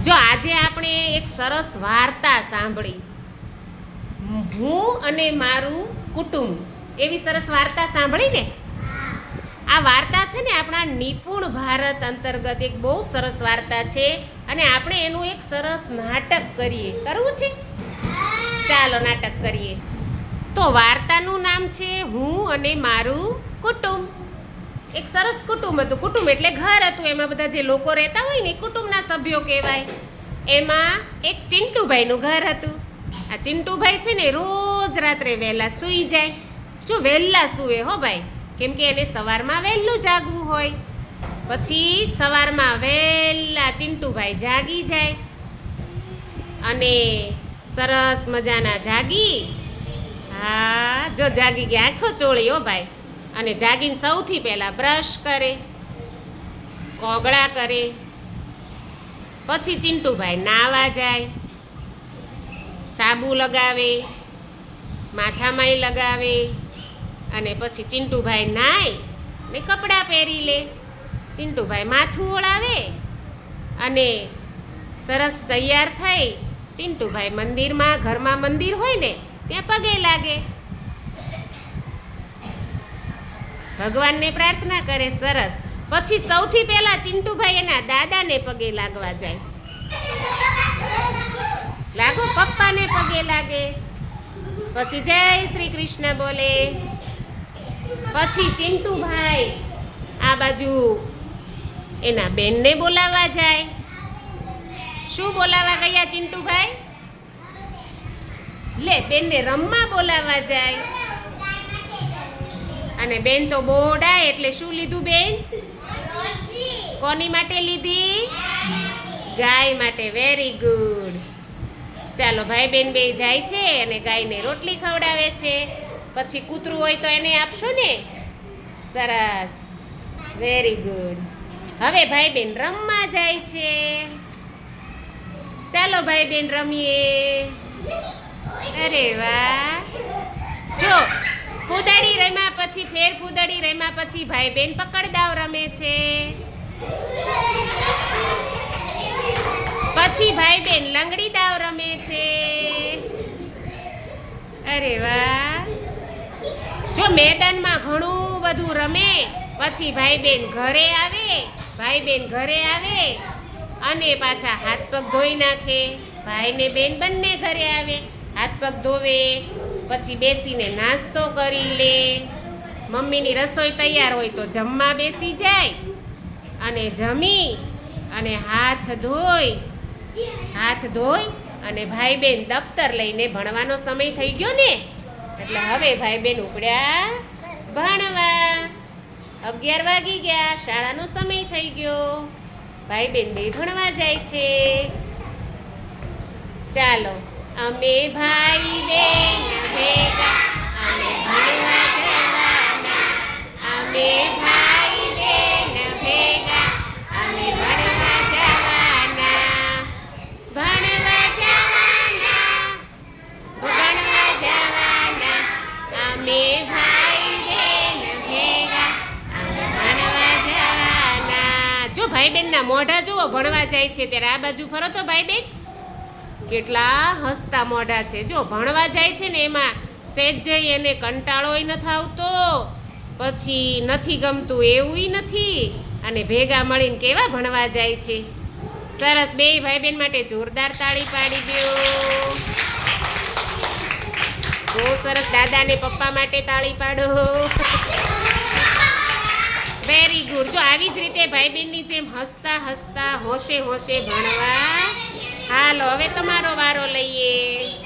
જો આજે આપણે એક સરસ વાર્તા સાંભળી. હું અને મારું કુટુંબ. એવી સરસ વાર્તા સાંભળી ને? આ વાર્તા છે ને આપણા નિપુણ ભારત અંતર્ગત એક બહુ સરસ વાર્તા છે અને આપણે એનું એક સરસ નાટક કરીએ. કરવું છે? ચાલો નાટક કરીએ. તો વાર્તાનું નામ છે હું અને મારું કુટુંબ. એક સરસ કુટુંબ હતું. કુટુંબ એટલે ઘર હતું. એમાં બધા જે લોકો રહેતા હોય ને કુટુંબના સભ્યો કહેવાય. એમાં એક ચિંટુભાઈનું ઘર હતું. આ ચિંટુભાઈ છે ને રોજ રાત્રે વહેલા સૂઈ જાય. જો વહેલા સૂવે હો ભાઈ. કેમ કે એને સવારમાં વહેલું જાગવું હોય. પછી સવારમાં વહેલા ચિંટુભાઈ જાગી જાય. અને સરસ મજાના જાગી. હા, જો જાગી ગયા. આખો ચોળી હો ભાઈ. અને જાગીને સૌથી પહેલાં બ્રશ કરે, કોગળા કરે, પછી ચિંટુભાઈ નાવા જાય, સાબુ લગાવે માથામાંય લગાવે અને પછી ચિંટુભાઈ નાય ને કપડાં પહેરી લે. ચિંટુભાઈ માથું ઓળાવે અને સરસ તૈયાર થઈ. ચિંટુભાઈ મંદિરમાં, ઘરમાં મંદિર હોય ને, ત્યાં પગે લાગે. ભગવાનને પ્રાર્થના કરે સરસ. પછી સૌથી પહેલા ચિંટુભાઈ એના દાદાને પગે લાગવા જાય. લાગો, પપ્પાને પગે લાગે. પછી જય શ્રી કૃષ્ણ બોલે. પછી ચિંટુભાઈ આ બાજુ એના બેનને બોલાવવા જાય. શું બોલાવવા ગયા ચિંટુભાઈ? લે, બેનને રમવા બોલાવવા જાય. અને બેન તો બોડાય, એટલે શું લીધું બેન? કોની માટે લીધી? ગાય માટે. વેરી ગુડ ચાલો, ભાઈ બેન બે જાય છે અને ગાયને રોટલી ખવડાવે છે. પછી કૂતરું હોય તો એને આપશો ને? સરસ. વેરી ગુડ હવે ભાઈ બેન રમવા જાય છે. ચાલો, ભાઈ બેન રમીએ. અરે વાહ. જો ફૂદડી રમ્યા પછી, ફેર ફૂદડી રમ્યા પછી ભાઈ બેન પકડદાવ રમે છે. પછી ભાઈ બેન લંગડી દાવ રમે છે. અરે વાહ. જો મેદાનમાં ઘણું બધું રમે, પછી ભાઈ બેન ઘરે આવે ભાઈ બેન ઘરે આવે, અને પાછા હાથ પગ ધોઈ નાખે. ભાઈ ને બેન બંને ઘરે આવે, હાથ પગ ધોવે. પછી બેસીને નાસ્તો કરી લે. મમ્મીની રસોઈ તૈયાર હોય તો જમવા બેસી જાય અને જમી અને હાથ ધોઈ હાથ ધોઈ અને ભાઈ બેન દફતર લઈને ભણવાનો સમય થઈ ગયો ને? એટલે હવે ભાઈ બેન ઉપડ્યા ભણવા. અગિયાર વાગી ગયા, શાળાનો સમય થઈ ગયો. ભાઈ બેન બે ભણવા જાય છે. ચાલો, અમે ભાઈ બેન ભાઈ બેન ભાઈ મોઢા જુઓ, ભણવા જાય છે ત્યારે આ બાજુ ફરો તો ભાઈ બેન કેટલા હસતા મોઢા છે. જો ભણવા જાય છે ને એમાં સેજ જઈ એને કંટાળોય નથી આવતો. પછી નથી ગમતું એવું નથી. અને ભેગા મળીને કેવા ભણવા જાય છે. સરસ બે ભાઈ બહેન માટે જોરદાર તાળી પાડી દો. બહુ સરસ દાદા ને પપ્પા માટે તાળી પાડો. વેરી ગુડ જો આવી જ રીતે ભાઈ બહેનની જેમ હસતા હસતા હોશે હોશે ભણવા હાલો હવે તમારો વારો લઈએ.